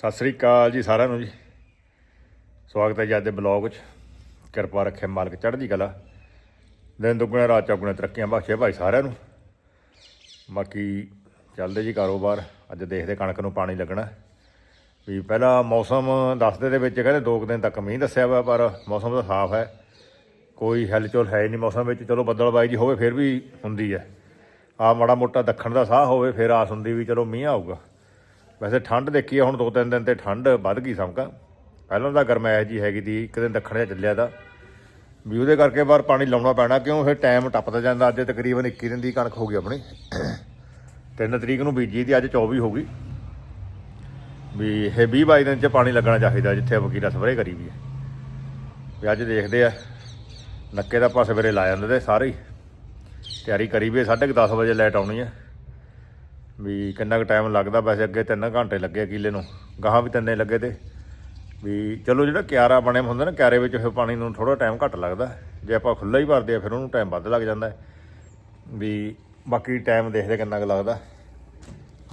ਸਤਿ ਸ੍ਰੀ ਅਕਾਲ ਜੀ ਸਾਰਿਆਂ ਨੂੰ ਜੀ। ਸਵਾਗਤ ਹੈ ਜੀ ਅੱਜ ਦੇ ਬਲੌਗ 'ਚ ਕਿਰਪਾ ਰੱਖੇ ਮਾਲਕ ਚੜ੍ਹਦੀ ਕਲਾ। ਦਿਨ ਦੁੱਗਣੇ, ਰਾਤ ਚੌਗੁਣੇ ਤਰੱਕੀਆਂ ਬਖਸ਼ੇ ਭਾਈ ਸਾਰਿਆਂ ਨੂੰ। ਬਾਕੀ ਚੱਲਦੇ ਜੀ ਕਾਰੋਬਾਰ। ਅੱਜ ਦੇਖਦੇ ਕਣਕ ਨੂੰ ਪਾਣੀ ਲੱਗਣਾ। ਵੀ ਪਹਿਲਾਂ ਮੌਸਮ ਦੱਸਦੇ ਦੇ ਵਿੱਚ ਕਹਿੰਦੇ ਦੋ ਕੁ ਦਿਨ ਤੱਕ ਮੀਂਹ ਦੱਸਿਆ ਵਾ, ਪਰ ਮੌਸਮ ਤਾਂ ਸਾਫ਼ ਹੈ। ਕੋਈ ਹਲਚਲ ਹੈ ਨਹੀਂ ਮੌਸਮ ਵਿੱਚ। ਚਲੋ ਬੱਦਲਬਾਈ ਜੀ ਹੋਵੇ, ਫਿਰ ਵੀ ਹੁੰਦੀ ਹੈ। ਆ ਮਾੜਾ ਮੋਟਾ ਦੱਖਣ ਦਾ ਸਾਹ ਹੋਵੇ, ਫਿਰ ਆਸ ਹੁੰਦੀ ਵੀ ਚਲੋ ਮੀਂਹ ਆਊਗਾ। ਵੈਸੇ ਠੰਡ ਦੇਖੀ ਆ ਹੁਣ ਦੋ ਤਿੰਨ ਦਿਨ ਤੇ ਠੰਡ ਵੱਧ ਗਈ ਸਮਕਾ ਪਹਿਲਾਂ ਤਾਂ ਗਰਮੈਸ਼ ਜੀ ਹੈਗੀ ਤੀ ਇੱਕ ਦਿਨ ਦੱਖਣ ਜਿਹਾ ਚੱਲਿਆ ਤਾਂ। ਵੀ ਉਹਦੇ ਕਰਕੇ ਬਾਹਰ ਪਾਣੀ ਲਾਉਣਾ ਪੈਣਾ, ਕਿਉਂ ਫਿਰ ਟਾਈਮ ਟੱਪਦਾ ਜਾਂਦਾ, ਅੱਜ ਤਕਰੀਬਨ 21 ਦਿਨ ਦੀ ਕਣਕ ਹੋ ਗਈ ਆਪਣੀ। 3 ਤਰੀਕ ਨੂੰ ਬੀਜੀ ਤੀ ਅੱਜ 24 ਹੋ ਗਈ। ਵੀ ਇਹ 20 22 ਦਿਨ ਚ ਪਾਣੀ ਲੱਗਣਾ ਚਾਹੀਦਾ, ਜਿੱਥੇ ਵਕੀਲਾ ਸਪਰੇਅ ਕਰੀ ਵੀ ਹੈ। ਵੀ ਅੱਜ ਦੇਖਦੇ ਆ, ਨੱਕੇ ਦਾ ਆਪਾਂ ਸਵੇਰੇ ਲਾ ਜਾਂਦੇ ਤੇ ਸਾਰੇ ਹੀ। ਤਿਆਰੀ ਕਰੀ ਵੀ 10:30 ਵਜੇ ਲਾਈਟ ਆਉਣੀ ਹੈ। ਵੀ ਕਿੰਨਾ ਕੁ ਟਾਈਮ ਲੱਗਦਾ, ਵੈਸੇ ਅੱਗੇ 3 ਘੰਟੇ ਲੱਗੇ ਕਿਲੇ ਨੂੰ, ਗਾਹਾਂ ਵੀ ਤਿੰਨੇ ਲੱਗੇ ਤੇ। ਵੀ ਚਲੋ ਜਿਹੜਾ ਕਿਆਰਾ ਬਣੇ ਹੁੰਦਾ ਨਾ, ਕਿਆਰੇ ਵਿੱਚ ਫਿਰ ਪਾਣੀ ਨੂੰ ਥੋੜਾ ਟਾਈਮ ਘੱਟ ਲੱਗਦਾ। ਜੇ ਆਪਾਂ ਖੁੱਲਾ ਹੀ ਭਰਦੇ ਆ, ਫਿਰ ਉਹਨੂੰ ਟਾਈਮ ਵੱਧ ਲੱਗ ਜਾਂਦਾ। ਵੀ ਬਾਕੀ ਟਾਈਮ ਦੇਖਦੇ ਕਿੰਨਾ ਕੁ ਲੱਗਦਾ।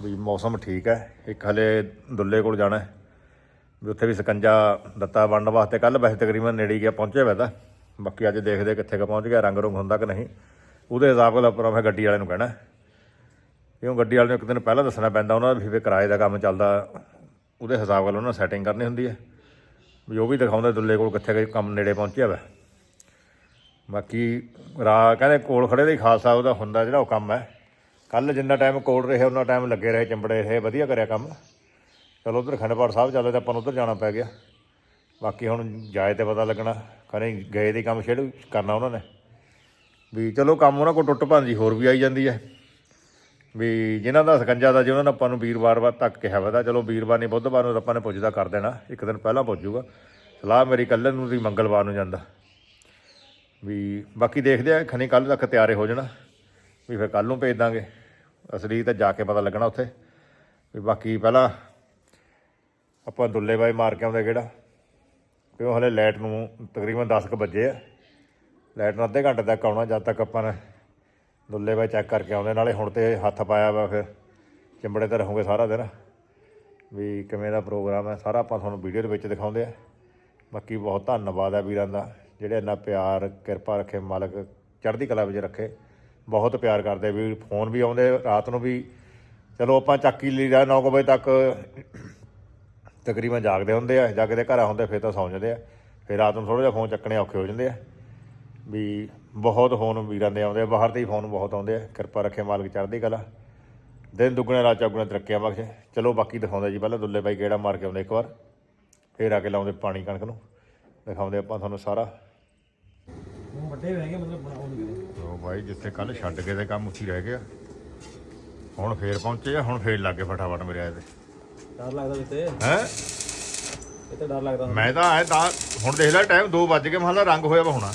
ਵੀ ਮੌਸਮ ਠੀਕ ਹੈ, ਇੱਕ ਹਲੇ ਦੁੱਲੇ ਕੋਲ ਜਾਣਾ ਵੀ ਉੱਥੇ ਵੀ ਸਕੰਜਾ ਦਿੱਤਾ ਵੰਡਣ ਵਾਸਤੇ ਕੱਲ ਵੈਸੇ ਤਕਰੀਬਨ ਨੇੜੇ ਗਿਆ ਪਹੁੰਚਿਆ ਹੋਇਆ ਤਾਂ ਬਾਕੀ ਅੱਜ ਦੇਖਦੇ ਕਿੱਥੇ ਕੁ ਪਹੁੰਚ ਗਿਆ, ਰੰਗ ਰੁੰਗ ਹੁੰਦਾ ਕਿ ਨਹੀਂ। ਉਹਦੇ ਹਿਸਾਬ ਨਾਲ ਆਪਾਂ ਮੈਂ ਗੱਡੀ ਵਾਲੇ ਨੂੰ ਕਹਿਣਾ। ਕਿਉਂ ਗੱਡੀ ਵਾਲੇ ਨੂੰ ਇੱਕ ਦਿਨ ਪਹਿਲਾਂ ਦੱਸਣਾ ਪੈਂਦਾ ਉਹਨਾਂ ਦਾ ਵੀ ਫਿਰ ਕਿਰਾਏ ਦਾ ਕੰਮ ਚੱਲਦਾ, ਉਹਦੇ ਹਿਸਾਬ ਨਾਲ ਉਹਨਾਂ ਸੈਟਿੰਗ ਕਰਨੀ ਹੁੰਦੀ ਹੈ। ਵੀ ਉਹ ਵੀ ਦਿਖਾਉਂਦਾ ਦੁੱਲੇ ਕੋਲ ਕਿੱਥੇ ਕੁ ਕੰਮ ਨੇੜੇ ਪਹੁੰਚਿਆ ਵਾ। ਬਾਕੀ ਰਾ ਕਹਿੰਦੇ ਕੋਲ ਖੜੇ ਦਾ ਹੀ ਖਾਲਸਾ ਉਹਦਾ ਹੁੰਦਾ ਜਿਹੜਾ ਉਹ ਕੰਮ ਹੈ। ਕੱਲ ਜਿੰਨਾ ਟਾਈਮ ਕੋਲ ਰਹੇ ਉਹਨਾਂ ਟਾਈਮ ਲੱਗੇ ਰਹੇ, ਚੰਬੜੇ ਰਹੇ, ਵਧੀਆ ਕਰਿਆ ਕੰਮ। ਚਲੋ ਉਧਰ ਖੰਡਪਾੜ ਸਾਹਿਬ ਚੱਲਦਾ ਤਾਂ ਆਪਾਂ ਨੂੰ ਉਧਰ ਜਾਣਾ ਪੈ ਗਿਆ। ਬਾਕੀ ਹੁਣ ਜਾਏ ਤੇ ਪਤਾ ਲੱਗਣਾ ਖਰੇ ਗਏ ਦੇ ਕੰਮ ਛੇੜ ਕਰਨਾ ਉਹਨਾਂ ਨੇ। ਵੀ ਚਲੋ ਕੰਮ ਉਹਨਾਂ ਕੋਲ ਟੁੱਟ ਭੰਜੀ ਹੋਰ ਵੀ ਆਈ ਜਾਂਦੀ ਹੈ। ਵੀ ਜਿਨ੍ਹਾਂ ਦਾ ਸਕੰਜਾ ਦਾ ਜੀ ਉਹਨਾਂ ਨੇ ਆਪਾਂ ਨੂੰ ਵੀਰਵਾਰ ਬਾਅਦ ਤੱਕ ਕਿਹਾ ਵਾ ਚਲੋ ਵੀਰਵਾਰ ਨਹੀਂ, ਬੁੱਧਵਾਰ ਨੂੰ ਆਪਾਂ ਨੇ ਪੁੱਜਦਾ ਕਰ ਦੇਣਾ, ਇੱਕ ਦਿਨ ਪਹਿਲਾਂ ਪੁੱਜੂਗਾ। ਸਲਾਹ ਮੇਰੀ ਕੱਲ੍ਹ ਨੂੰ ਦੀ ਮੰਗਲਵਾਰ ਨੂੰ ਜਾਂਦਾ। ਵੀ ਬਾਕੀ ਦੇਖਦੇ ਆ ਖਣੀ ਕੱਲ੍ਹ ਤੱਕ ਤਿਆਰੇ ਹੋ ਜਾਣਾ, ਵੀ ਫਿਰ ਕੱਲ ਨੂੰ ਭੇਜ ਦਾਂਗੇ। ਅਸਲੀ ਤਾਂ ਜਾ ਕੇ ਪਤਾ ਲੱਗਣਾ ਉੱਥੇ। ਵੀ ਬਾਕੀ ਪਹਿਲਾਂ ਆਪਾਂ ਦੁੱਲੇ ਬਾਈ ਮਾਰ ਕੇ ਆਉਂਦੇ ਕਿਹੜਾ? ਕਿਉਂ ਹਲੇ ਲਾਈਟ ਨੂੰ ਤਕਰੀਬਨ 10 ਕੁ ਵਜੇ ਆ। ਲਾਈਟ ਨੂੰ ਅੱਧੇ ਘੰਟੇ ਤੱਕ ਆਉਣਾ, ਜਦ ਤੱਕ ਆਪਾਂ ਨੇ ਦੁੱਲੇ ਬਾਈ ਚੈੱਕ ਕਰਕੇ ਆਉਂਦੇ, ਨਾਲੇ ਹੁਣ ਤੇ ਹੱਥ ਪਾਇਆ ਵਾ ਫਿਰ, ਚਿੰਬੜੇ ਤੇ ਰਹੋਗੇ ਸਾਰਾ ਦਿਨ। ਵੀ ਕਿਵੇਂ ਦਾ ਪ੍ਰੋਗਰਾਮ ਹੈ, ਸਾਰਾ ਆਪਾਂ ਤੁਹਾਨੂੰ ਵੀਡੀਓ ਦੇ ਵਿੱਚ ਦਿਖਾਉਂਦੇ ਆ। ਬਾਕੀ ਬਹੁਤ ਧੰਨਵਾਦ ਹੈ ਵੀਰਾਂ ਦਾ, ਜਿਹੜੇ ਇੰਨਾ ਪਿਆਰ, ਕਿਰਪਾ ਰੱਖੇ, ਮਾਲਕ ਚੜ੍ਹਦੀ ਕਲਾ ਵਿੱਚ ਰੱਖੇ। ਬਹੁਤ ਪਿਆਰ ਕਰਦੇ ਵੀ ਫੋਨ ਵੀ ਆਉਂਦੇ, ਰਾਤ ਨੂੰ ਵੀ। ਚਲੋ ਆਪਾਂ ਚੱਕ ਹੀ ਲਈਦਾ 9 ਵਜੇ ਤੱਕ ਤਕਰੀਬਨ ਜਾਗਦੇ ਹੁੰਦੇ ਆ ਜਾਗਦੇ ਘਰਾਂ ਹੁੰਦੇ, ਫਿਰ ਤਾਂ ਸੌਂ ਜਾਂਦੇ ਆ। ਫਿਰ ਰਾਤ ਨੂੰ ਥੋੜਾ ਜਿਹਾ ਫੋਨ ਚੱਕਣੇ ਔਖੇ ਹੋ ਜਾਂਦੇ ਆ। ਵੀ ਬਹੁਤ ਫੋਨ ਵੀਰਾਂ ਦੇ ਆਉਂਦੇ ਆ ਬਾਹਰ ਦੇ ਹੀ ਫੋਨ ਬਹੁਤ ਆਉਂਦੇ ਆ। ਕਿਰਪਾ ਰੱਖੇ ਮਾਲਕ ਚੜ੍ਹਦੀ ਕਲਾ। ਦਿਨ ਦੁੱਗਣੇ ਰਾਤ ਚੌਗੁਣੇ ਤਰੱਕੀਆਂ ਬਖਸ਼ੇ। ਚਲੋ ਬਾਕੀ ਦਿਖਾਉਂਦੇ ਜੀ ਪਹਿਲਾਂ ਦੁੱਲੇ ਬਾਈ ਗੇੜਾ ਮਾਰ ਕੇ ਆਉਂਦੇ ਇੱਕ ਵਾਰ। ਫਿਰ ਆ ਕੇ ਲਾਉਂਦੇ ਪਾਣੀ ਕਣਕ ਨੂੰ। ਦਿਖਾਉਂਦੇ ਆਪਾਂ ਤੁਹਾਨੂੰ ਸਾਰਾ। ਵੱਡੇ ਰਹਿ ਗਏ ਮਤਲਬ ਬਣਾਉਣਗੇ ਉਹ ਬਾਈ ਜਿੱਥੇ ਕੱਲ ਛੱਡ ਕੇ ਤੇ ਕੰਮ ਉੱਥੇ ਹੀ ਰਹਿ ਗਿਆ। ਹੁਣ ਫੇਰ ਪਹੁੰਚੇ ਆ ਹੁਣ ਫੇਰ ਲੱਗੇ ਫਟਾਫਟ ਮੇਰੇ ਆਏ ਤੇ। ਡਰ ਲੱਗਦਾ ਹੈ? ਤੇ ਡਰ ਲੱਗਦਾ। ਮੈਂ ਤਾਂ ਤਾਂ ਹੁਣ ਦੇਖ ਲੈ ਟਾਈਮ 2 ਵੱਜ ਗਏ ਮਹਲਾ ਰੰਗ ਹੋਇਆ ਵਾ ਹੋਣਾ।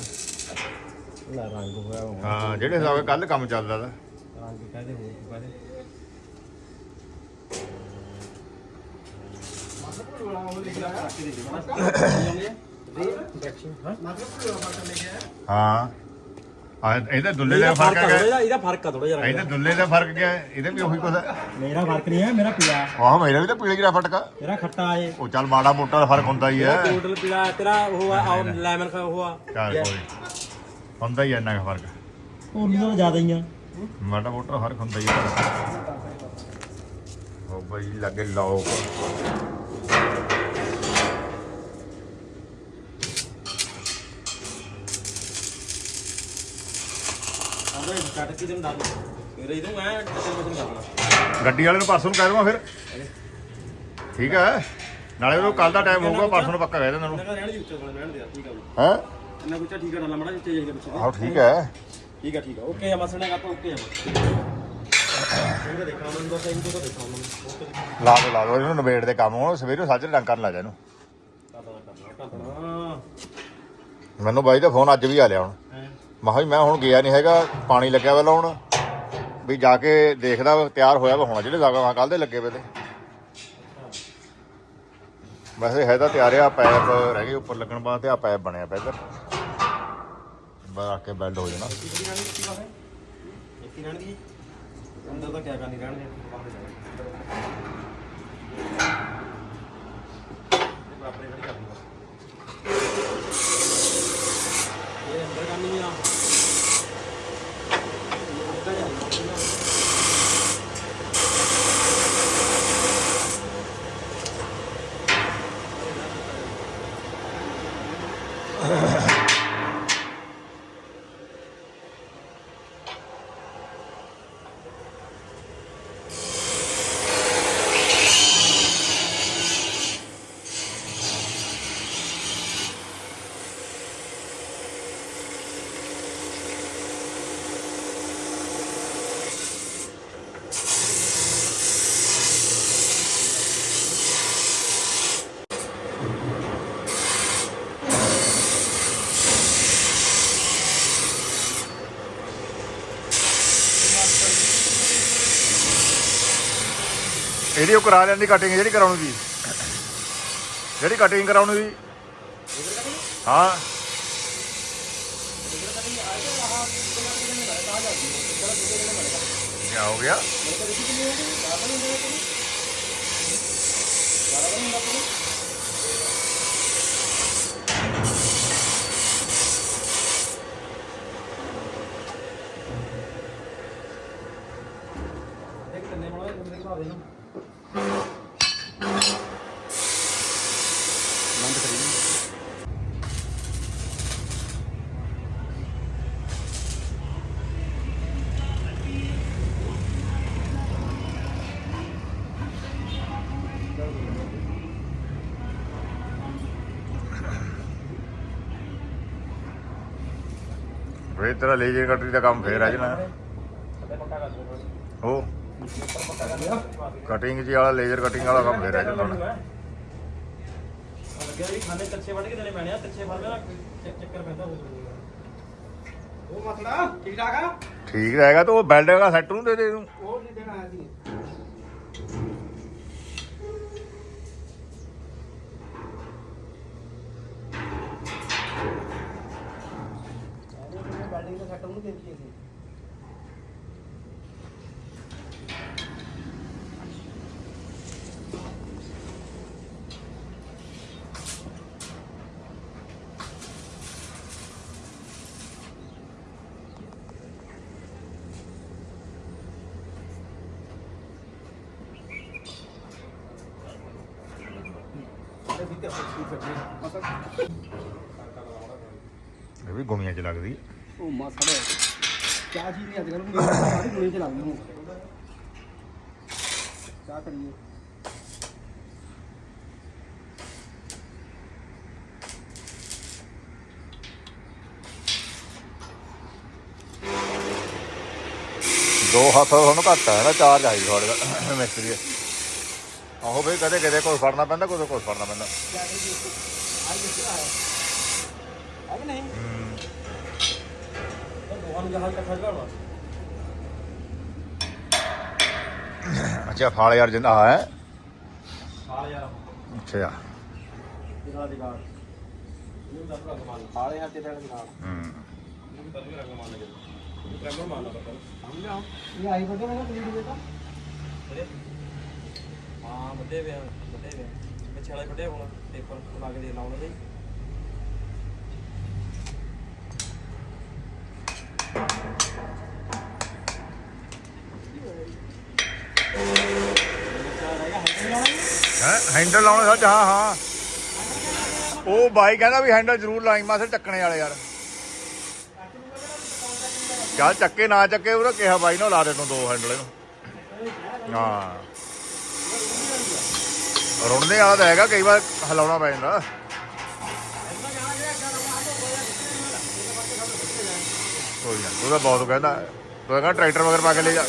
ਲੈ ਰੰਗ ਹੋਇਆ ਉਹ ਹਾਂ ਜਿਹੜੇ ਹਿਸਾਬ ਨਾਲ ਕੱਲ ਕੰਮ ਚੱਲਦਾ ਤਾ। ਰੰਗ ਕਹਦੇ ਕੀ ਕਹਦੇ ਹਾਂ। ਆ ਇਹਦੇ ਦੁੱਲੇ ਦਾ ਫ਼ਰਕ ਹੈਗਾ। ਇਹਦਾ ਇਹਦਾ ਫ਼ਰਕ ਆ ਥੋੜਾ ਜਿਹਾ ਇਹਦੇ ਦੁੱਲੇ ਦਾ ਫ਼ਰਕ ਕਿਆ ਹੈ? ਇਹਦੇ ਵੀ ਉਹੀ ਕੁਝ ਹੈ। ਮੇਰਾ ਫ਼ਰਕ ਨਹੀਂ ਹੈ ਮੇਰਾ ਪੀਲਾ ਆਹ ਮੇਰਾ ਵੀ ਤਾਂ ਪੀਲੇ ਜਿਹਾ ਫਟਕਾ ਤੇਰਾ ਖੱਟਾ ਏ ਉਹ ਚੱਲ ਮਾੜਾ ਮੋਟਾ ਦਾ ਫ਼ਰਕ ਹੁੰਦਾ ਹੀ ਹੈ। ਟੋਟਲ ਪੀਲਾ ਤੇਰਾ ਉਹ ਆ ਲੈਮਨ ਖਾ ਉਹ ਆ। ਚੱਲ ਕੋਈ ਹੁੰਦਾ ਹੀ ਹੈ ਇੰਨਾ ਕੁ ਫ਼ਰਕ। ਉਹ ਨਹੀਂ ਜ਼ਿਆਦਾ ਹੀ ਆ। ਮਾੜਾ ਮੋਟਾ ਫ਼ਰਕ ਹੁੰਦਾ ਹੀ ਹੈ ਉਹ ਬਈ ਲੱਗੇ ਲੋਕ ਆਂਦਾ ਕੱਟ ਕੇ ਤੈਨੂੰ ਦੱਸ ਫਿਰ ਇਹਨੂੰ ਮੈਂ ਟੱਕਰ ਮਸਨ ਕਰਨਾ ਗੱਡੀ ਵਾਲੇ ਨੂੰ ਪਰਸੋਂ ਨੂੰ ਕਹਿ ਦਵਾਂ ਫਿਰ। ਠੀਕ ਹੈ ਨਾਲੇ ਉਹ ਕੱਲ ਦਾ ਟਾਈਮ ਹੋਊਗਾ ਪਰਸੋਂ ਨੂੰ ਪੱਕਾ ਕਹਿ ਦੇਣਾ ਨੂੰ ਮੈਂ ਰਹਿਣ ਦੀ ਉੱਚਾ ਕੋਲ ਰਹਿਣ ਦੇ ਠੀਕ ਆ ਹੈ? ਕੁਛ ਠੀਕ ਮੜਾ ਜਾਈਏ ਪਿੱਛੇ। ਆਹੋ ਠੀਕ ਹੈ ਠੀਕ ਆ ਠੀਕ ਆ। ਓਕੇ ਆ ਮਸਣੇ ਕਾ ਓਕੇ ਆ। ਤੋਂ ਲਾ ਦੋ ਲਾ ਦੋ ਇਹਨੂੰ ਨਵੇੜ ਦੇ ਕੰਮ ਹੁਣ। ਸਵੇਰੇ ਸਾਜਰੇ ਡੰਗ ਕਰਨ ਲੱਗ ਜਾ ਇਹਨੂੰ। ਮੈਨੂੰ ਬਾਈ ਦਾ ਫੋਨ ਅੱਜ ਵੀ ਆ ਲਿਆ ਹੁਣ। ਹਾਂ? ਮੈਂ ਕਿਹਾ ਮੈਂ ਹੁਣ ਗਿਆ ਨਹੀਂ ਹੈਗਾ ਪਾਣੀ ਲੱਗਿਆ ਵਾ ਲਾਉਣ। ਵੀ ਜਾ ਕੇ ਦੇਖਦਾ ਤਿਆਰ ਹੋਇਆ ਵਾ ਹੁਣ ਜਿਹੜੇ ਜਾਗਾ ਕੱਲ ਦੇ ਲੱਗੇ ਵੇ ਤੇ। ਵੈਸੇ ਹੈ ਤਾਂ ਤਿਆਰ ਆ ਪੈਪ ਰਹਿ ਗਏ ਉੱਪਰ ਲੱਗਣ ਵਾਸਤੇ ਆ ਪੈਪ ਬਣਿਆ ਪਿਆ ਇੱਧਰ। ਰੱਖ ਕੇ ਬੈਲਡ ਹੋ ਜਾਣਾ। ਕਿਹਦੀ ਰਹਿਣੀ ਰਹਿਣ ਦੀ ਅੰਦਰ ਤਾਂ ਕਿਆ ਕਰਨੀ, ਰਹਿਣ ਦੇ। ਬਾਹਰ ਜਾਣਾ। ਬਰਾਬਰ ਖੜੀ ਕਰਨੀ ਇਹ ਅੰਦਰ ਕਰਨੀ ਆ। ਪਹਿਲੀ ਉਹ ਕਰਾ ਲੈਂਦੀ ਕਟਿੰਗ ਜਿਹੜੀ ਕਰਾਉਣੀ ਸੀ। ਜਿਹੜੀ ਕਟਿੰਗ ਕਰਾਉਣੀ ਸੀ। ਹਾਂ। ਕੀ ਹੋ ਗਿਆ? ਫੇਰ ਤੇਰਾ ਲੇਜ਼ਰ ਕਟਰੀ ਦਾ ਕੰਮ ਫੇਰ ਆ ਜਾਣਾ। ਦਿਆ ਕਟਿੰਗ ਜੀ ਵਾਲਾ ਲੇਜ਼ਰ ਕਟਿੰਗ ਵਾਲਾ ਕੰਮ ਫੇਰ ਆ ਜਾਣਾ ਹੁਣ। ਲੱਗਿਆ ਵੀ ਖਾਣੇ ਕੱਚੇ ਵੱਢ ਕੇ ਦੇਣੇ ਪੈਣੇ ਆ ਕੱਚੇ ਫੜ ਲੈਣਾ ਚੱਕ- ਚੱਕਰ ਪੈਂਦਾ ਹੋ ਜਾਊਗਾ ਉਹ ਮਸਲਾ ਠੀਕ ਠਾਕ ਆ? ਠੀਕ ਰਹੇਗਾ ਤਾਂ ਉਹ ਬੈਲਟ ਦਾ ਸੈੱਟ ਨੂੰ ਦੇ ਦੇ ਇਹਨੂੰ। ਉਹ ਨਹੀਂ ਦੇਣਾ ਹੈ ਜੀ ਇਹ ਵੀ ਗੁਣੀਆਂ 'ਚ ਲੱਗਦੀ ਉਹ ਮਸੜਾ ਕਿਆ ਚੀਜ਼ ਨਹੀਂ ਅੱਜ ਕੱਲ੍ਹ ਮੇਰੀ ਸਾਰੀ ਦੁਨੀਆ ਚ ਲੱਗਦੀ ਹੁਣ। ਕਿਆ ਕਰੀਏ। ਦੋ ਹੱਥ ਤੁਹਾਨੂੰ ਘੱਟ ਹੈ ਨਾ ਚਾਰ ਚਾਹੀਦੀ ਤੁਹਾਡੇ ਦਾ ਮਿਸਤਰੀ। ਆਹੋ ਬਈ, ਕਦੇ ਕਦੇ ਕੋਈ ਫੜਨਾ ਪੈਂਦਾ ਕੋਈ ਕੋਈ ਫੜਨਾ ਪੈਂਦਾ। ਹੈ। ਕਿ ਨਹੀਂ ਦੋਹਾਂ ਨੂੰ ਜਹਾਜ਼ ਇਕੱਠਾ ਚੜਾਉਣਾ ਅੱਛਾ, ਫਾਲ ਯਾਰ ਜਿੰਦਾ ਹੈ। ਹਾਲ ਯਾਰ ਅੱਛਾ। ਜਿਹੜਾ ਦਿਗਾੜ ਇਹ ਦਾ ਭਰਾ ਕਮਾਲ ਹਾਲ ਯਾਰ ਤੇਰਾ ਦਿਗਾੜ ਹੂੰ। ਇਹ ਵੀ ਰੰਗ ਮਾਰ ਲਗੇ ਇਹ ਟ੍ਰੈਮਰ ਮਾਰਨਾ ਸਮਝਿਆ ਇਹ ਆਈ ਬਦੇ ਨਾ ਤੁਸੀਂ ਦੇ ਤਾਂ ਹਾਂ, ਵੱਡੇ ਵੇ ਵੱਡੇ ਵੇ ਪਿੱਛੇ ਵਾਲੇ ਵੱਡੇ ਹੁਣ, ਪੇਪਰ ਲਾ ਕੇ ਦੇ, ਲਾਉਣੇ ਦੇ। ਹੈ? ਹੈਂਡਲ ਲਾਉਣਾ ਸੱਚ, ਹਾਂ ਹਾਂ। ਉਹ ਬਾਈ ਕਹਿੰਦਾ ਵੀ ਹੈਂਡਲ ਜ਼ਰੂਰ ਲਾਈ ਮਾਸੇ ਚੱਕਣੇ ਵਾਲੇ ਯਾਰ। ਚੱਲ ਚੱਕੇ, ਨਾ ਚੱਕੇ ਉਹਨੇ ਕਿਹਾ ਬਾਈ ਨੂੰ ਲਾ ਦੇ ਤੂੰ ਦੋ ਹੈਂਡਲ ਇਹਨੂੰ। ਹਾਂ। ਰੁੜਨੇ ਵਾਲਾ ਤਾਂ ਹੈਗਾ, ਕਈ ਵਾਰ ਹਿਲਾਉਣਾ ਪੈ ਜਾਂਦਾ। ਕੋਈ ਨਾ, ਤੂੰ ਬਹੁਤ ਕਹਿੰਦਾ। ਤੂੰ ਕਹਿੰਦਾ ਟਰੈਕਟਰ ਵਗਰ ਪਾ ਕੇ ਲੈ ਜਾ।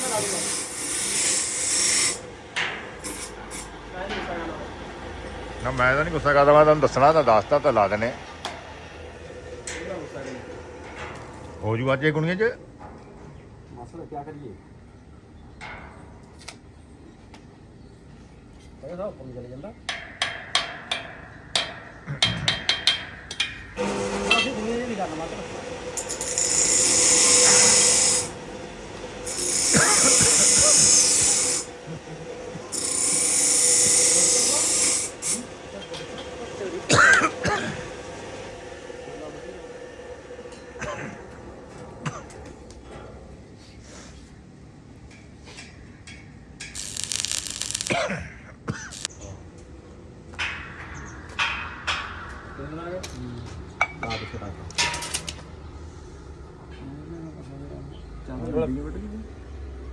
ਨਾ, ਮੈਂ ਤਾਂ ਨਹੀਂ ਗੁੱਸਾ ਕਰਦਾ, ਮੈਂ ਤੁਹਾਨੂੰ ਦੱਸਣਾ, ਤਾਂ ਦੱਸਤਾ ਤਾਂ ਲਾ ਦੇਣੇ ਹੋ ਜੂ ਅੱਜ ਇਹ ਗੁਣੀਆਂ ਚ? ਮਸਲਾ ਕੀ ਕਰੀਏ? ਇਹ ਤਾਂ ਉੱਪਰ ਨੂੰ ਚਲੇ ਜਾਂਦਾ। ਅਸੀਂ ਦੁਨੀਆ ਨਹੀਂ ਕਰਨਾ ਮਤਲਬ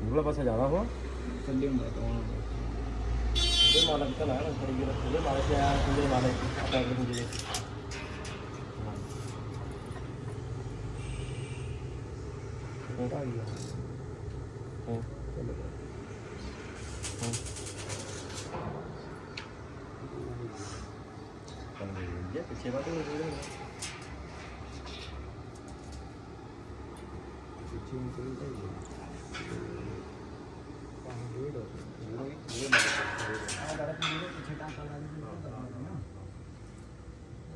ਉਰਲਾ ਪਾਸੇ ਜ਼ਿਆਦਾ ਹੋ ਚੱਲੇ ਹੁੰਦਾ ਤਾਂ ਉਹਦੇ ਮਾਲਕ ਤਾਂ ਲਾਇਆ ਨਾ ਖੜੀ ਜਿਹੜਾ ਉਹਦੇ ਮਾਲਕ ਤੇ ਆਇਆ ਉਹਦੇ ਮਾਲਕ ਆਪਾਂ ਅਗਲੇ ਦੂਜੇ ਦੇ ਉਹ ਆ ਗਿਆ ਹਾਂ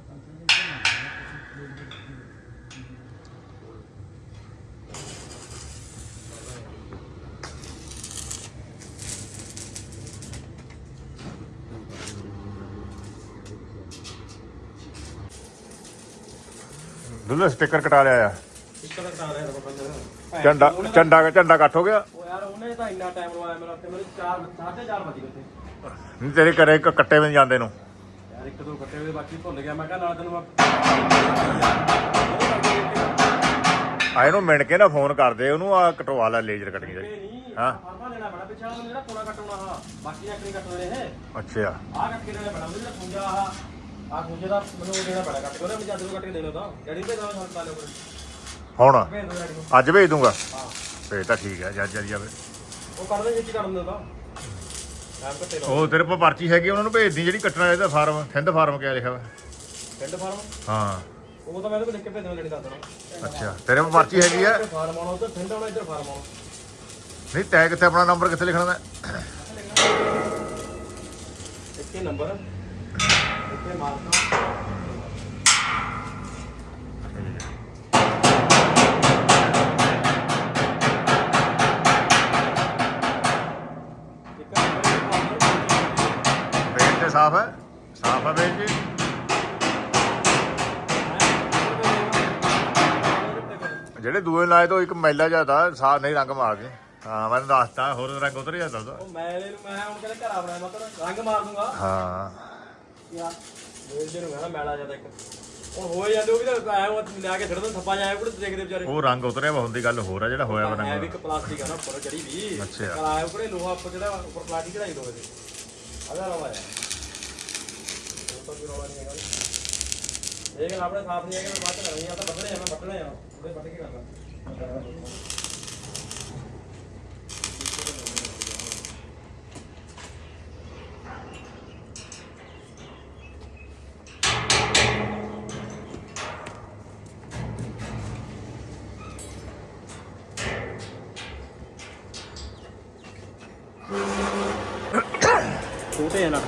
ਚੱਲ ਹਾਂ ਪਿੱਛੇ ਬਾਤ ਹੋ ਰਹੀ ਹੈ ਪਿੱਛੇ ਨੂੰ ਚਲੀ ਜਾਈਏ ਪਾਣੀ ਡੇਢ ਹੋ ਗਿਆ ਇਹ ਮਾਰ ਦੁੱਲੇ ਸਟicker ਕਟਾ ਲਿਆ ਆ ਇੱਕ ਤਾਂ ਕਟਾ ਰਿਹਾ ਤਾਂ ਬੰਦਾ ਝੰਡਾ ਝੰਡਾ ਝੰਡਾ ਕੱਟ ਹੋ ਗਿਆ ਉਹ ਯਾਰ ਉਹਨੇ ਤਾਂ ਇੰਨਾ ਟਾਈਮ ਲਵਾਇਆ ਮੇਰਾ ਤੇ ਮੇਰੇ 4 4:30 ਵਜੇ ਉੱਥੇ ਨਹੀਂ ਤੇਰੇ ਘਰੇ ਇੱਕ ਕੱਟੇ ਵੀ ਨੀ ਜਾਂਦੇ ਨੂੰ। ਯਾਰ ਇੱਕ ਦੋ ਕੱਟੇ ਹੋਏ ਬਾਕੀ ਭੁੱਲ ਗਿਆ। ਮੈਂ ਕਿਹਾ ਨਾਲ ਤੈਨੂੰ ਮੈਂ ਆ ਇਹਨੂੰ ਮਿਣ ਕੇ ਨਾ ਫੋਨ ਕਰਦੇ ਉਹਨੂੰ ਆ ਕਟਵਾ ਲੈ ਲੇਜ਼ਰ ਕਟਿੰਗ ਇਹ ਦੇ ਨਹੀਂ ਹਾਂ। ਫਾਰਮਾ ਲੈਣਾ ਬੜਾ ਪਿੱਛਾ ਉਹਨੂੰ ਜਿਹੜਾ ਕੋਣਾ ਕੱਟਣਾ ਹਾਂ ਬਾਕੀ ਐਕਣੀ ਕੱਟਣੇ ਨੇ ਅੱਛਾ। ਆਹ ਕੱਟ ਕੇ ਦੇਣਾ ਬੜਾ ਜਿਹੜਾ ਖੁੰਜਾ ਆਹ ਆਹ ਖੁੰਜੇ ਦਾ ਮੈਨੂੰ ਉਹ ਦੇਣਾ ਬੜਾ ਕੱਟ ਕੇ ਉਹਨੇ ਮੈਂ ਜਦ ਕੱਟ ਕੇ ਦੇਣਾ ਤਾਂ। ਡੈਡੀ ਭੇਜਦਾ ਮੈਂ ਹਸਪਤਾਲ ਉੱਪਰ ਹੁਣ? ਭੇਜ ਦੋ ਡੈਡੀ ਨੂੰ। ਅੱਜ ਭੇਜ ਦੂੰਗਾ। ਹਾਂ। ਫੇਰ ਤਾਂ ਠੀਕ ਹੈ ਜੱਜ ਜਾਵੇ ਉਹ ਕੱਢ ਦੇ ਜਿੱਤੀ ਕੱਢ ਦਿੰਦਾ ਤਾਂ। ਉਹ ਤੇਰੇ ਕੋਲ ਪਰਚੀ ਹੈਗੀ ਉਹਨਾਂ ਨੂੰ ਭੇਜ ਦੀ ਜਿਹੜੀ ਕੱਟਣਾ ਇਹਦਾ ਫਾਰਮ ਥਿੰਦ ਫਾਰਮ ਕਿਆ ਲਿਖਿਆ ਵਾ? ਪਿੰਡ ਫਾਰਮ? ਹਾਂ। ਉਹ ਤਾਂ ਮੈਂ ਇਹਦੇ ਕੋਲ ਲਿਖ ਕੇ ਭੇਜਣਾ ਡੈਡੀ ਦੱਸ ਦੇਣਾ। ਅੱਛਾ ਤੇਰੇ ਕੋਲ ਪਰਚੀ ਹੈਗੀ ਆ? ਫਾਰਮ ਆਉਣਾ ਉੱਧਰ ਪਿੰਡ ਆਉਣਾ ਇੱਧਰ ਫਾਰਮ ਆਉਣਾ। ਨਹੀਂ ਤੈ ਕਿੱਥੇ ਆਪਣਾ ਨੰਬਰ ਕਿੱਥੇ ਲਿਖਣਾ ਦਾ ਇੱਥੇ ਨੰਬਰ ਇੱਥੇ ਮਾਰਕਾ ਸਾਫ਼ ਹੈ ਸਾਫ਼ ਹੈ ਜੀ। ਜਿਹੜੇ ਦੂਏ ਲਾਏ ਤੋਂ ਇੱਕ ਮੈਲਾ ਜ਼ਿਆਦਾ ਸਾਫ਼ ਨਹੀਂ ਰੰਗ ਮਾਰ ਕੇ ਹਾਂ ਮੈਨੂੰ ਦੱਸਤਾ ਹੋਰ ਰੰਗ ਉਤਰ ਜਾਂਦਾ ਉਹਦਾ ਉਹ ਮੈਂ ਇਹਨੂੰ ਮੈਂ ਹੁਣ ਕਹਿੰਦਾ ਘਰ ਬਣਾਇਆ ਮਤਲਬ ਰੰਗ ਮਾਰ ਦੂੰਗਾ। ਹਾਂ। ਯਾਰ ਵੇਲ ਜੇ ਨੂੰ ਕਹਿੰਦਾ ਮੈਲਾ ਜ਼ਿਆਦਾ ਇੱਕ। ਹੁਣ ਹੋਏ ਜਾਂਦੇ ਉਹ ਵੀ ਤਾਂ ਐ ਉਹ ਲਿਆ ਕੇ ਛੱਡਦੇ ਥੱਪਾ ਜਾਏ ਕੁੜੇ ਦੇਖਦੇ ਵਿਚਾਰੇ। ਉਹ ਰੰਗ ਉਤਰਿਆ ਵਾ ਹੁੰਦੀ ਗੱਲ ਹੋਰ ਆ ਜਿਹੜਾ ਹੋਇਆ ਵਾ ਹੈ ਵੀ ਰੰਗ ਇੱਕ ਪਲਾਸਟਿਕ ਆ ਨਾ ਉੱਪਰ ਚੜੀ ਵੀ। ਅੱਛਾ। ਕਰਾਇਆ ਉੱਪਰੇ ਲੋਹਾ ਉੱਪਰ ਜਿਹੜਾ ਉੱਪਰ ਪਲਾਸਟਿਕ ਚੜਾਈ ਲੋਹੇ ਦੇ। ਅਗਾ ਰਵਾ ਹੈ ਉਹ ਤਾਂ ਵੀ ਰੌਲਾ ਨਹੀਂ ਹੈਗਾ ਇਹ ਗੱਲ ਆਪਣੇ ਸਾਫ਼ ਨਹੀਂ ਹੈਗਾ ਮੈਂ ਬਾਅਦ ਚ ਕਰਾਂਗੀ ਆ ਤਾਂ ਵੱਢਣੇ ਆ ਮੈਂ ਵੱਢਣੇ ਆ ਉਹਦੇ ਵੱਢ ਕੇ ਕਰਨਾ ਛੋਟੇ ਆ ਨਾ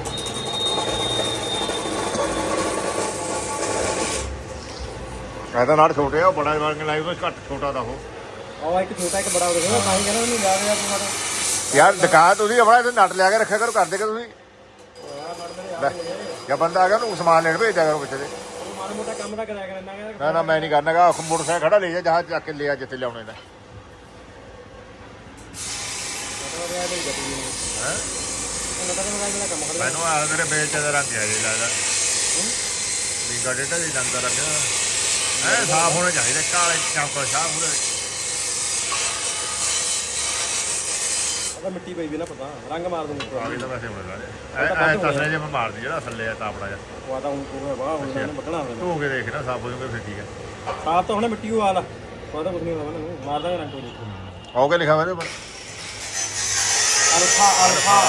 ਇਹਦਾ ਨਾਲ ਛੋਟੇ ਆ ਉਹ ਬੜਾ ਰੰਗ ਲਾਈ ਉਹ ਘੱਟ ਛੋਟਾ ਦਾ ਉਹ। ਉਹ ਇੱਕ ਛੋਟਾ ਇੱਕ ਬੜਾ ਦੇਖੋ ਤਾਂ ਹੀ ਕਹਿੰਦਾ ਮੈਨੂੰ ਯਾਦ ਯਾਦ ਤੂੰ ਯਾਰ ਦਿਖਾ ਤੁਸੀਂ ਆਪਣਾ ਇਹਦੇ ਨਟ ਲਿਆ ਕੇ ਰੱਖਿਆ ਕਰੋ ਕਰਦੇ ਕਿ ਤੁਸੀਂ? ਯਾਰ ਲੈ, ਜਾਂ ਬੰਦਾ ਆ ਗਿਆ ਉਹਨੂੰ ਸਮਾਨ ਲੈਣ ਭੇਜਿਆ ਕਰੋ ਪਿੱਛੇ ਦੇ ਮਾੜਾ ਮੋਟਾ ਕੰਮ ਤਾਂ ਕਰਿਆ ਕਰਨਾ ਕਹਿੰਦਾ ਨਾ ਨਾ ਮੈਂ ਨਹੀਂ ਕਰਨਾਗਾ ਮੋਟਰਸਾਈਕਲ ਖੜਾ ਲੈ ਜਾ ਜਹਾਜ਼ ਚੱਕ ਕੇ ਲਿਆ ਜਿੱਥੇ ਲਿਆਉਣੇ ਦਾ ਮਤਲਬ ਇਹ ਨਹੀਂ ਗੱਡੀ ਨੂੰ। ਹੈ? ਉਹਨਾਂ ਦਾ ਮੈਂ ਕਿਹੜਾ ਕੰਮ ਖੜਾ ਮੈਨੂੰ ਆ ਮੇਰੇ ਬੇਚ ਦਾ ਰੰਗ ਆ ਜੀ ਲੱਗਦਾ। ਵੀ ਗੱਡੇ ਢਾ ਦੀ ਰੰਗ। ਦਾ ਐ ਸਾਫ਼ ਹੋਣਾ ਚਾਹੀਦਾ ਕਾਲੇ ਚੌਂਕਾ ਸਾਫ਼ ਪੂਰੇ ਉਹਦਾ ਮਿੱਟੀ ਪਈ ਵੀ ਨਾ ਪਤਾ ਰੰਗ ਮਾਰ ਦੂੰਗਾ ਆ ਵੀ ਤਾਂ ਵੈਸੇ ਮਿਲ ਰਿਹਾ ਐ ਤਸਲੇ ਜੇ ਮੈਂ ਮਾਰਦੀ ਜਿਹੜਾ ਥੱਲੇ ਆ ਤਾਪੜਾ ਜਾ ਉਹ ਆ ਤਾਂ ਹੁਣ ਪੂਰਾ ਵਾਹ ਹੁਣ ਇਹਨੂੰ ਵੱਢਣਾ ਹੋਣਾ ਧੋ ਕੇ ਦੇਖ ਨਾ ਸਾਫ਼ ਹੋ ਜਾਊਗਾ ਫਿਰ ਠੀਕ ਹੈ ਸਾਫ਼ ਤਾਂ ਹੁਣੇ ਮਿੱਟੀ ਉਹ ਹਾਲ ਆ ਉਹ ਤਾਂ ਕੁਝ ਨਹੀਂ ਹੋਣਾ ਮੈਨੂੰ ਮਾਰ ਦਾਂਗੇ ਰੰਗ ਕੋਈ ਆਓ ਕੇ ਲਿਖਿਆ ਹੋਇਆ ਇਹਦੇ ਉੱਪਰ। Alpha alpha.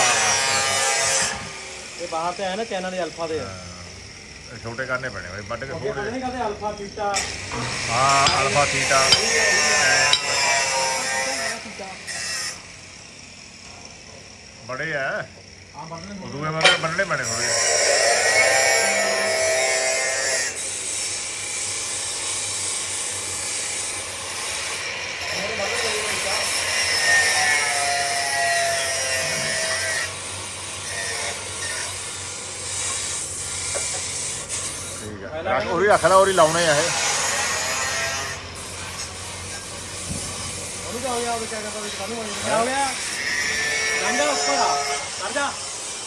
ਇਹ ਬਾਹਰ ਤੇ ਆਇਆ ਨਾ ਚਾਈਨਾ ਦੇ ਅਲਫਾ ਦੇ। ਆ ਛੋਟੇ ਕਰਨੇ ਪੈਣੇ ਬਾਈ ਵੱਢ ਕੇ ਥੋੜੇ ਨਹੀਂ ਕਹਦੇ ਅਲਫਾ ਕੀਟਾ ਹਾਂ ਅਲਫਾ ਥੀਟਾ ਬੜੇ ਆ ਆ ਬੰਦਨੇ ਉਹ ਦੂਏ ਬੰਨਣੇ ਪੈਣੇ ਥੋੜੇ ਠੀਕ ਆ ਰੱਖ- ਲਾ ਲਾਉਣੇ ਆ ਇਹ। ਉਹਨੂੰ ਕਹਾਂ ਗਿਆ ਉਹ ਕਿਆ ਕਰਦਾ ਵਿੱਚ ਕਾਨੂੰ ਆ ਹੋ ਗਿਆ ਰੰਗ ਉੱਪਰ ਆ। ਕਰ ਜਾ।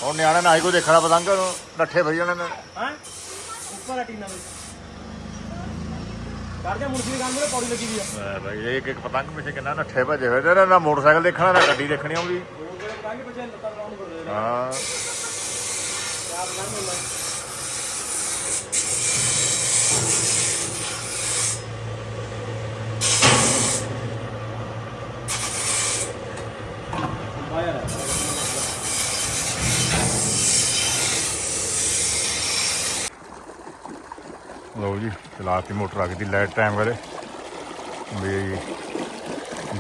ਹੁਣ ਨਿਆਣੇ ਨਾ ਹੀ ਕੋਈ ਦੇਖਣਾ ਪਤੰਗ ਨੂੰ ਨੱਠੇ ਫਰੀ ਜਾਣੇ ਨੇ। ਹਾਂ? ਉੱਪਰ ਆ ਟੀਨਾ ਵਿੱਚ ਕਰ ਜਾ ਮੁਰਗੀ ਦੀ ਗੱਲ ਮੇਰੇ ਪੌੜੀ ਲੱਗੀ ਵੀ ਆ। ਲੈ ਇੱਕ ਇੱਕ ਪਤੰਗ ਪਿੱਛੇ ਕਿੰਨਾ ਨੱਠੇ ਭੱਜੇ ਹੋਏ ਨੇ ਨਾ ਮੋਟਰਸਾਈਕਲ ਦੇਖਣਾ ਨਾ ਗੱਡੀ ਦੇਖਣੀ ਆਉਂਦੀ। ਉਹ ਜਿਹੜੇ ਪਤੰਗ ਪਿੱਛੇ ਲੱਤਾਂ ਲਾਉਣ ਕਰਦੇ ਨੇ। ਹਾਂ। ਯਾਰ ਲਓ ਜੀ, ਚਲਾਤੀ ਮੋਟਰ ਆ ਗਈ ਲਾਈਟ ਟਾਈਮ ਵੇਲੇ। ਵੀ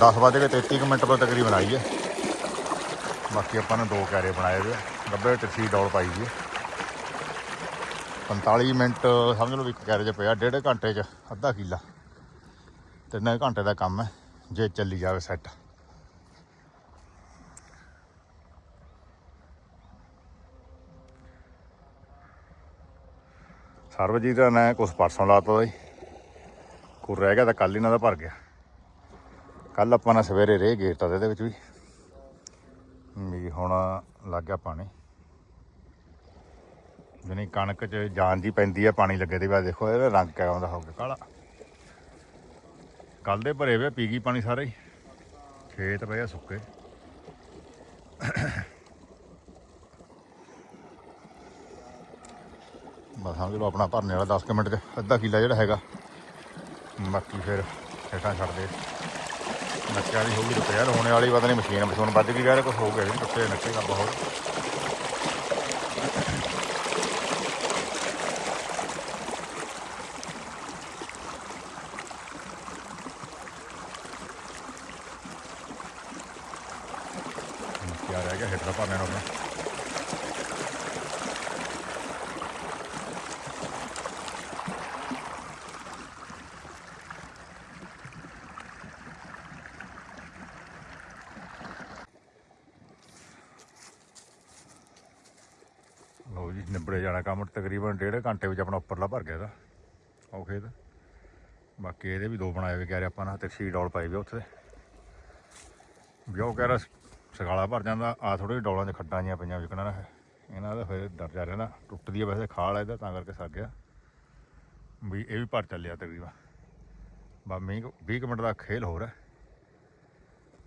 10 ਵਜੇ ਕੇ 33 ਕੁ ਮਿੰਟ ਪਰ ਤਕਰੀਬਨ ਆਈ ਹੈ। ਬਾਕੀ ਆਪਾਂ ਨੇ ਦੋ ਕੈਰੇ ਬਣਾਏ ਹੋਏ ਆ। ਗੱਬੇ ਟਿੱਸੀ ਡੋਲ ਪਾਈ ਜੀ 45 ਮਿੰਟ, ਸਮਝ ਲਓ ਵੀ ਇੱਕ ਕੈਰੇ 'ਚ ਪਿਆ, ਡੇਢ ਘੰਟੇ 'ਚ ਅੱਧਾ ਕਿੱਲਾ। ਤਿੰਨ ਘੰਟੇ ਦਾ ਕੰਮ ਹੈ, ਜੇ ਚੱਲੀ ਜਾਵੇ ਸੈੱਟ ਸਰਵਜੀਤ ਦਾ ਨਾ ਕੁਛ ਪਰਸੋਂ ਲਾਤਾ ਜੀ। ਕੁਰ ਰਹਿ ਗਿਆ ਤਾਂ ਕੱਲ ਇਹਨਾਂ ਦਾ ਭਰ ਗਿਆ। ਕੱਲ ਆਪਾਂ ਨੇ ਸਵੇਰੇ ਰੇਹ ਗੇਰਤਾ ਇਹਦੇ ਵਿੱਚ ਵੀ। ਵੀ ਹੁਣ ਲੱਗ ਗਿਆ ਪਾਣੀ। ਜਣੀ ਕਣਕ 'ਚ ਜਾਨ ਜੀ ਪੈਂਦੀ ਆ, ਪਾਣੀ ਲੱਗੇ ਦੇ ਬਾਅਦ ਦੇਖੋ, ਇਹਦਾ ਰੰਗ ਕਿਆ ਆਉਂਦਾ ਹੋ ਗਿਆ, ਕਾਲਾ। ਕੱਲ ਦੇ ਭਰੇ ਵੇ ਪੀ ਗਈ ਪਾਣੀ ਸਾਰੇ ਖੇਤ ਪਏ ਆ ਸੁੱਕੇ। ਬਸ ਸਮਝ ਲਓ ਆਪਣਾ ਭਰਨੇ ਵਾਲਾ 10 ਕੁ ਮਿੰਟ 'ਚ ਅੱਧਾ ਕਿੱਲਾ ਜਿਹੜਾ ਹੈਗਾ। ਬਾਕੀ ਫਿਰ ਹੇਠਾਂ ਛੱਡ ਦੇ। ਨੱਕਿਆਂ ਦੀ ਹੋਊਗੀ ਰਿਪੇਅਰ ਹੋਣੇ ਵਾਲੀ, ਪਤਾ ਨਹੀਂ ਮਸ਼ੀਨ ਮਸ਼ੂਨ ਵੱਜ ਗਈ ਯਾਰ ਕੁਝ ਹੋ ਗਿਆ ਜੀ ਟੁੱਟੇ ਨੱਕੇ ਦਾ ਬਹੁਤ ਕੀ ਰਹਿ ਗਿਆ ਹੇਠਾਂ ਭਰਨੇ ਨੂੰ ਆਪਣਾ ਲਓ ਜੀ, ਨਿਬੜੇ ਜਾਣਾ ਕੰਮ, ਤਕਰੀਬਨ ਡੇਢ ਘੰਟੇ ਵਿੱਚ ਆਪਣਾ ਉੱਪਰਲਾ ਭਰ ਗਿਆ ਇਹਦਾ, ਉਹ ਖੇਤ। ਬਾਕੀ ਇਹਦੇ ਵੀ ਦੋ ਬਣਾਏ ਹੋਏ ਕਹਿ ਰਹੇ ਆਪਾਂ ਨਾ, ਤੇ ਸੀ ਡੌਲ ਪਾਈ ਵੀ ਉੱਥੇ। ਵੀ ਉਹ ਕਹਿ ਰਿਹਾ ਸਗਾਲਾ ਭਰ ਜਾਂਦਾ ਆ ਥੋੜੇ ਡੌਲਾਂ 'ਚ ਖੱਡਾਂ ਜੀਆਂ ਪਈਆਂ ਵਿਕਣਾ ਨਾ ਇਹਨਾਂ ਦਾ ਫਿਰ ਡਰ ਜਾ ਰਿਹਾ ਨਾ, ਟੁੱਟਦੀ ਆ ਵੈਸੇ ਖਾਲ ਆ ਇਹਦਾ, ਤਾਂ ਕਰਕੇ ਸਰ ਗਿਆ। ਵੀ ਇਹ ਵੀ ਭਰ ਚੱਲਿਆ ਤਕਰੀਬਨ। ਬਾ ਮੀਂਹ 20 ਕੁ ਮਿੰਟ ਦਾ ਖੇਲ ਹੋਰ ਹੈ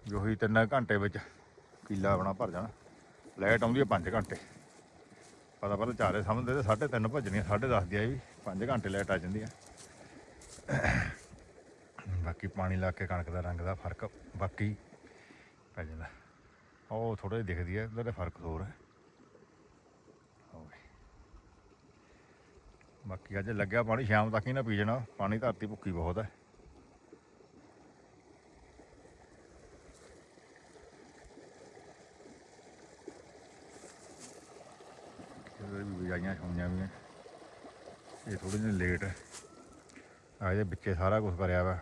ਜੋ ਹੀ ਤਿੰਨ ਘੰਟੇ ਵਿੱਚ ਕਿੱਲਾ ਆਪਣਾ ਭਰ ਜਾਣਾ। ਲਾਈਟ ਆਉਂਦੀ ਹੈ 5 ਘੰਟੇ। ਪਤਾ ਪਤਾ ਚਾਰੇ ਸਮਝਦੇ ਤੇ ਸਾਢੇ ਤਿੰਨ ਭੱਜਣੀਆਂ, ਸਾਢੇ ਦਸ ਦੀ ਆਈ ਵੀ 5 ਘੰਟੇ ਲੇਟ ਆ ਜਾਂਦੀ ਆ। ਬਾਕੀ ਪਾਣੀ ਲਾ ਕੇ ਕਣਕ ਦਾ ਰੰਗ ਦਾ ਫ਼ਰਕ ਬਾਕੀ ਪੈ ਜਾਂਦਾ। ਉਹ ਥੋੜੇ ਦਿਖਦੀ ਹੈ ਇਹਦਾ ਫ਼ਰਕ ਹੋਰ ਹੈ ਬਾਕੀ ਅੱਜ ਲੱਗਿਆ ਪਾਣੀ, ਸ਼ਾਮ ਤੱਕ ਹੀ ਨਾ ਪੀ ਜਾਣਾ, ਪਾਣੀ ਧਰਤੀ ਭੁੱਕੀ ਬਹੁਤ ਹੈ ਇਹਦੇ ਵੀ ਬਿਜਾਈਆਂ ਹੋਈਆਂ ਵੀ ਇਹ ਥੋੜੀ ਜਿਹੀ ਲੇਟ ਹੈ। ਆ ਇਹਦੇ ਵਿੱਚੇ ਸਾਰਾ ਕੁਝ ਕਰਿਆ ਵਾ।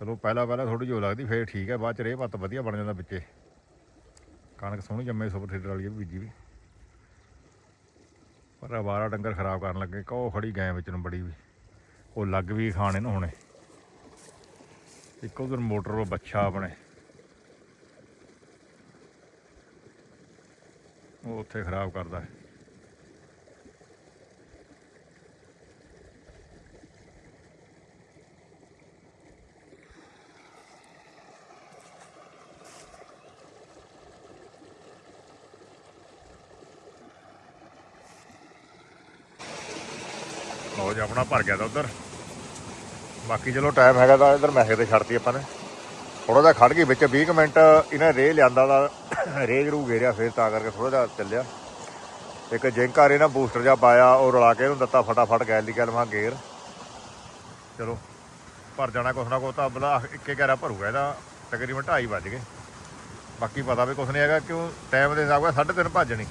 ਚਲੋ ਪਹਿਲਾਂ ਪਹਿਲਾਂ ਥੋੜੀ ਜਿਹੀ ਲੱਗਦੀ, ਫੇਰ ਠੀਕ ਹੈ, ਬਾਅਦ ਚ ਰੇਹ ਪੱਤ ਵਧੀਆ ਬਣ ਜਾਂਦਾ ਵਿੱਚੇ। ਕਣਕ ਸੋਹਣੀ ਜੰਮੇ ਸੁਪਰ ਸੀਡਰ ਵਾਲੀ ਵੀ ਬੀਜੀ ਵੀ। ਪਰ ਆਵਾਰਾ ਡੰਗਰ ਖਰਾਬ ਕਰਨ ਲੱਗੇ ਕੋ ਖੜੀ ਗਏ ਵਿੱਚ ਨੂੰ ਬੜੀ ਵੀ। ਉਹ ਲੱਗ ਵੀ ਖਾਣੇ ਨੂੰ ਹੁਣੇ। ਇੱਕ ਉਧਰ ਮੋਟਰ ਉਹ ਬੱਚਾ ਆਪਣੇ। ਉਹ ਉੱਥੇ ਖਰਾਬ ਕਰਦਾ। ਹੈ ਲਓ ਆਪਣਾ ਭਰ ਗਿਆ ਤਾਂ ਉਧਰ। ਬਾਕੀ ਚਲੋ ਟਾਈਮ ਹੈਗਾ ਤਾਂ ਇਧਰ ਮੈਸੇਜ ਤੇ ਛੱਡਤੀ ਆਪਾਂ ਨੇ। ਥੋੜਾ ਜਿਹਾ ਖੜ ਗਈ ਵਿੱਚ 20 ਕੁ ਮਿੰਟ, ਇਹਨੇ ਰੇਹ ਲਿਆਂਦਾ ਦਾ ਰੇਹ ਜਰੂ ਗੇਰਿਆ ਫਿਰ ਤਾਂ ਕਰਕੇ ਥੋੜਾ ਜਿਹਾ ਚੱਲਿਆ। ਇੱਕ ਜਿੰਕਾਰ ਇਹਨਾਂ ਬੂਸਟਰ ਜਿਹਾ ਪਾਇਆ, ਉਹ ਰਲਾ ਕੇ ਇਹਨੂੰ ਦਿੱਤਾ ਫਟਾਫਟ ਗੈਲ ਦੀ ਗੱਲ, ਮਾਂ ਗੇਰ। ਚਲੋ, ਭਰ ਜਾਣਾ ਕੁਛ ਨਾ ਕੁਛ ਤਾਂ ਬਲਾ ਇੱਕੇ ਘਰਾ ਭਰੂਗਾ, ਇਹਦਾ ਤਕਰੀਬਨ 2:30 ਵੱਜ ਗਏ। ਬਾਕੀ ਪਤਾ ਵੀ ਕੁਛ ਨਹੀਂ ਹੈਗਾ ਕਿਉਂ ਟਾਈਮ ਦੇ ਹਿਸਾਬ ਨਾਲ 3:30 ਭੱਜਣੀ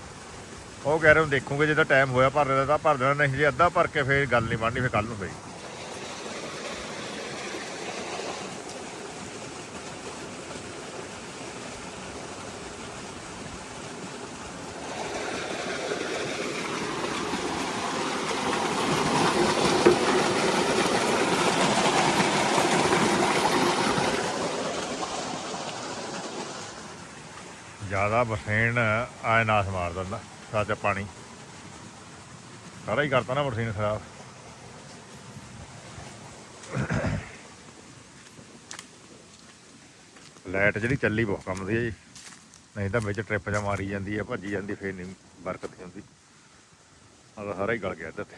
ਉਹ ਕਹਿ ਰਹੇ ਨੂੰ ਦੇਖੂਗੇ ਜਦੋਂ ਟਾਈਮ ਹੋਇਆ ਭਰਨੇ ਦਾ ਤਾਂ ਭਰ ਦੇਣਾ, ਨਹੀਂ ਜੇ ਅੱਧਾ ਭਰ ਕੇ ਫੇਰ ਗੱਲ ਨਹੀਂ ਬਣਨੀ, ਫੇਰ ਕੱਲ ਨੂੰ ਪਈ ਜ਼ਿਆਦਾ ਬਰਸੀਨ ਆਏ ਨਾਸ ਮਾਰ ਦਿੰਦਾ। ਸੱਚ ਪਾਣੀ। ਸਾਰਾ ਹੀ ਕਰਤਾ ਨਾ ਬਰਸੀਨ ਖਰਾਬ। ਲਾਈਟ ਜਿਹੜੀ ਚੱਲੀ ਬਹੁਤ ਕੰਮ ਦੀ ਹੈ ਜੀ। ਨਹੀਂ ਤਾਂ ਵਿੱਚ ਟ੍ਰਿਪ ਜਾਂ ਮਾਰੀ ਜਾਂਦੀ ਹੈ, ਭੱਜੀ ਜਾਂਦੀ, ਫੇਰ ਨਹੀਂ ਬਰਕਤ ਨਹੀਂ ਹੁੰਦੀ। ਆਹ ਸਾਰਾ ਹੀ ਗਲ ਗਿਆ ਇੱਧਰ ਤੇ।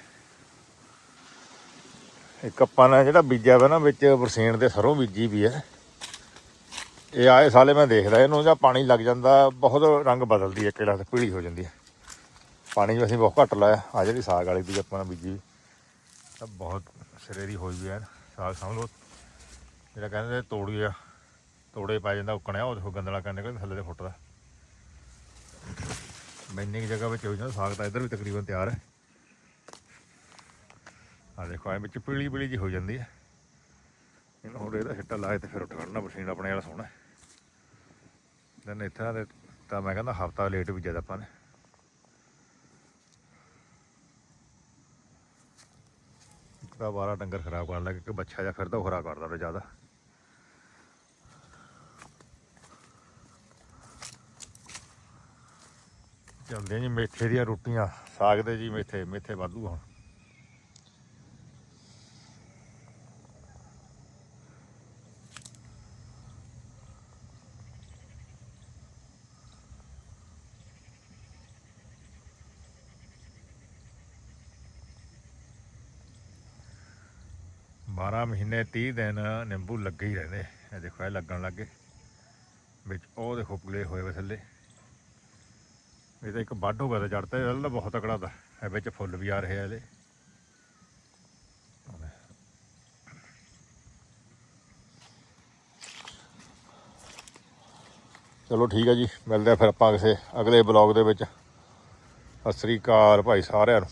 ਇੱਕ ਆਪਾਂ ਨੇ ਜਿਹੜਾ ਬੀਜਿਆ ਵਾ ਨਾ ਵਿੱਚ ਬਰਸੀਨ ਦੇ ਸਰੋਂ ਬੀਜੀ ਵੀ ਹੈ। ਇਹ ਆਏ ਸਾਲੇ ਮੈਂ ਦੇਖਦਾ ਇਹਨੂੰ ਜਾਂ ਪਾਣੀ ਲੱਗ ਜਾਂਦਾ, ਬਹੁਤ ਰੰਗ ਬਦਲਦੀ ਹੈ ਕਿਹੜਾ ਤੇ ਪੀਲੀ ਹੋ ਜਾਂਦੀ ਹੈ। ਪਾਣੀ ਵੀ ਅਸੀਂ ਬਹੁਤ ਘੱਟ ਲਾਇਆ। ਆ ਜਿਹੜੀ ਸਾਗ ਵਾਲੀ ਵੀ ਆਪਾਂ ਨੇ ਬੀਜੀ ਤਾਂ ਬਹੁਤ ਸਿਰੇ ਦੀ ਹੋਈ ਵੀ ਹੈ ਸਾਗ ਸਮਝ ਲਓ। ਜਿਹੜਾ ਕਹਿੰਦੇ ਤੋੜੀ ਆ, ਤੋੜੇ ਪੈ ਜਾਂਦਾ, ਉੱਕਣਿਆ, ਉਹ ਦੇਖੋ ਗੰਦਲਾ ਕਰਨ ਨਿਕਲ ਥੱਲੇ ਦੇ ਫੁੱਟਦਾ। ਮੈਨੀ ਕੀ ਜਗ੍ਹਾ ਵਿੱਚ ਹੋ ਜਾਂਦਾ ਸਾਗ ਤਾਂ ਇੱਧਰ ਵੀ ਤਕਰੀਬਨ ਤਿਆਰ ਹੈ। ਆ ਦੇਖੋ, ਐ ਵਿੱਚ ਪੀਲੀ ਪੀਲੀ ਜੀ ਹੋ ਜਾਂਦੀ ਹੈ। ਇਹਨੂੰ ਹੁਣ ਇਹਦਾ ਛਿੱਟਾ ਲਾਏ ਤੇ ਫਿਰ ਉੱਠ ਖੜਨਾ ਮਸ਼ੀਨ ਆਪਣੇ ਵਾਲਾ ਸੋਹਣਾ ਦਨ ਇੱਥੇ ਤਾਂ ਮੈਂ ਕਹਿੰਦਾ ਹਫਤਾ ਲੇਟ ਵੀ ਜਦ ਆਪਾਂ ਨੇ। ਇੱਕ ਤਾਂ ਡੰਗਰ ਖਰਾਬ ਕਰਨ ਲੱਗੇ ਕਿ ਬੱਚਾ ਜਾਂ ਫਿਰਦਾ ਉਹ ਖਰਾਬ ਕਰਦਾ ਉਹ ਜ਼ਿਆਦਾ। ਚੱਲਦੇ ਜੀ ਮੇਥੇ ਦੀਆਂ ਰੋਟੀਆਂ, ਸਾਗ ਦੇ ਜੀ ਮੇਥੇ ਮੇਥੇ ਵਾਧੂ ਹੁਣ। ਬਾਰਾਂ ਮਹੀਨੇ 30 ਦਿਨ ਨਿੰਬੂ ਲੱਗੇ ਹੀ ਰਹਿੰਦੇ। ਇਹ ਦੇਖੋ, ਇਹ ਲੱਗਣ ਲੱਗੇ ਵਿੱਚ ਉਹ ਦੇਖੋ ਪੂਲੇ ਹੋਏ ਵੇ ਥੱਲੇ। ਇਹ ਤਾਂ ਇੱਕ ਵੱਢ ਹੋ ਗਿਆ ਤਾਂ ਜੜ ਤੇ ਤਾਂ ਬਹੁਤ ਤਕੜਾ ਦਾ ਇਹ ਵਿੱਚ ਫੁੱਲ ਵੀ ਆ ਰਹੇ ਆ ਇਹਦੇ। ਚਲੋ ਠੀਕ ਹੈ ਜੀ, ਮਿਲਦੇ ਆ ਫਿਰ ਆਪਾਂ ਕਿਸੇ ਅਗਲੇ ਬਲੌਗ ਦੇ ਵਿੱਚ। ਸਤਿ ਸ੍ਰੀ ਅਕਾਲ ਭਾਈ ਸਾਰਿਆਂ ਨੂੰ।